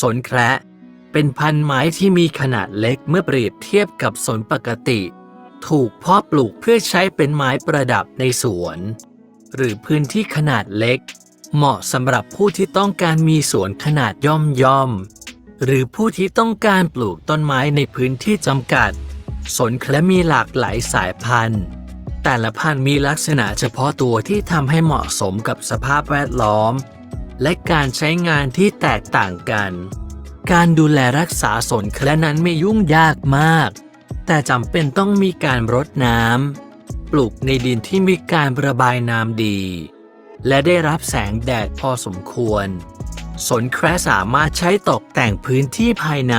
สนแคระเป็นพันธุ์ไม้ที่มีขนาดเล็กเมื่อเปรียบเทียบกับสนปกติ ถูกเพาะปลูกเพื่อใช้เป็นไม้ประดับในสวน หรือพื้นที่ขนาดเล็ก เหมาะสำหรับผู้ที่ต้องการมีสวนขนาดย่อมย่อมๆหรือผู้ที่ต้องการปลูกต้นไม้ในพื้นที่จำกัด สนแคระมีหลากหลายสายพันธุ์ แต่ละพันธุ์มีลักษณะเฉพาะตัวที่ทำให้เหมาะสมกับสภาพแวดล้อม และการใช้งานที่แตกต่างกัน การดูแลรักษาสนแคระนั้นไม่ยุ่งยากมาก แต่จำเป็นต้องมีการรดน้ำ ปลูกในดินที่มีการระบายน้ำดี และได้รับแสงแดดพอสมควร สนแคระสามารถใช้ตกแต่งพื้นที่ภายใน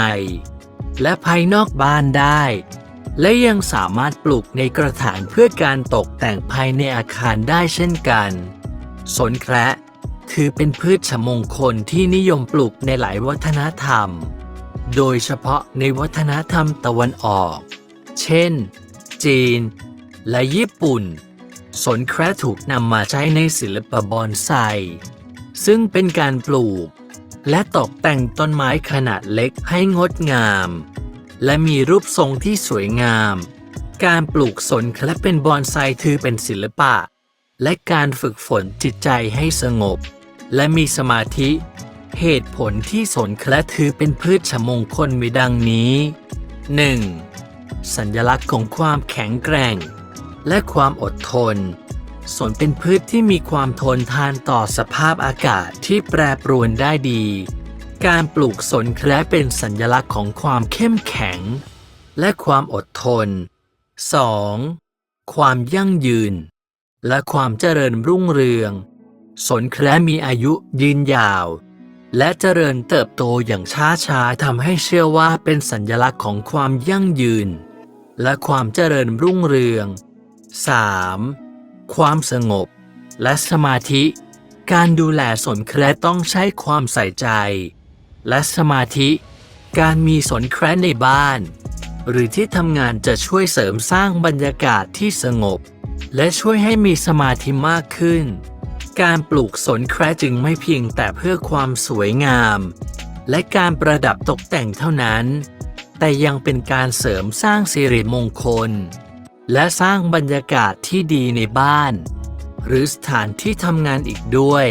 และภายนอกบ้านได้ และยังสามารถปลูกในกระถางเพื่อการตกแต่งภายในอาคารได้เช่นกัน สนแคระ ถือเป็นพืชชมงคลที่นิยมปลูกในหลายวัฒนธรรม โดยเฉพาะในวัฒนธรรมตะวันออก เช่น จีน และญี่ปุ่น สนแคระถูกนำมาใช้ในศิลปบอนไซ ซึ่งเป็นการปลูก และตกแต่งต้นไม้ขนาดเล็กให้งดงาม และมีรูปทรงที่สวยงาม การปลูกสนแคระเป็นบอนไซถือเป็นศิลปะและการฝึกฝนจิตใจให้สงบ และมีสมาธิ เหตุผลที่สนแคระถือเป็นพืชชมงคลมีดังนี้ 1. สัญลักษณ์ของความแข็งแกร่ง และความอดทน สนเป็นพืชที่มีความทนทานต่อสภาพอากาศที่แปรปรวนได้ดี การปลูกสนแคระเป็นสัญลักษณ์ของความเข้มแข็ง และความอดทน 2. ความยั่งยืน และความเจริญรุ่งเรือง สนแคระมีอายุยืนยาว และเจริญเติบโตอย่างช้าช้าทำให้เชื่อว่าเป็นสัญลักษณ์ของความยั่งยืน และความเจริญรุ่งเรือง 3. ความสงบ และสมาธิ การดูแลสนแคระต้องใช้ความใส่ใจ และสมาธิ การมีสนแคระในบ้าน หรือที่ทำงานจะช่วยเสริมสร้างบรรยากาศที่สงบ และช่วยให้มีสมาธิมากขึ้น การปลูกสนแครจึงไม่เพียงแต่เพื่อความสวยงาม และการประดับตกแต่งเท่านั้น แต่ยังเป็นการเสริมสร้างสิริมงคล และสร้างบรรยากาศที่ดีในบ้าน หรือสถานที่ทำงานอีกด้วย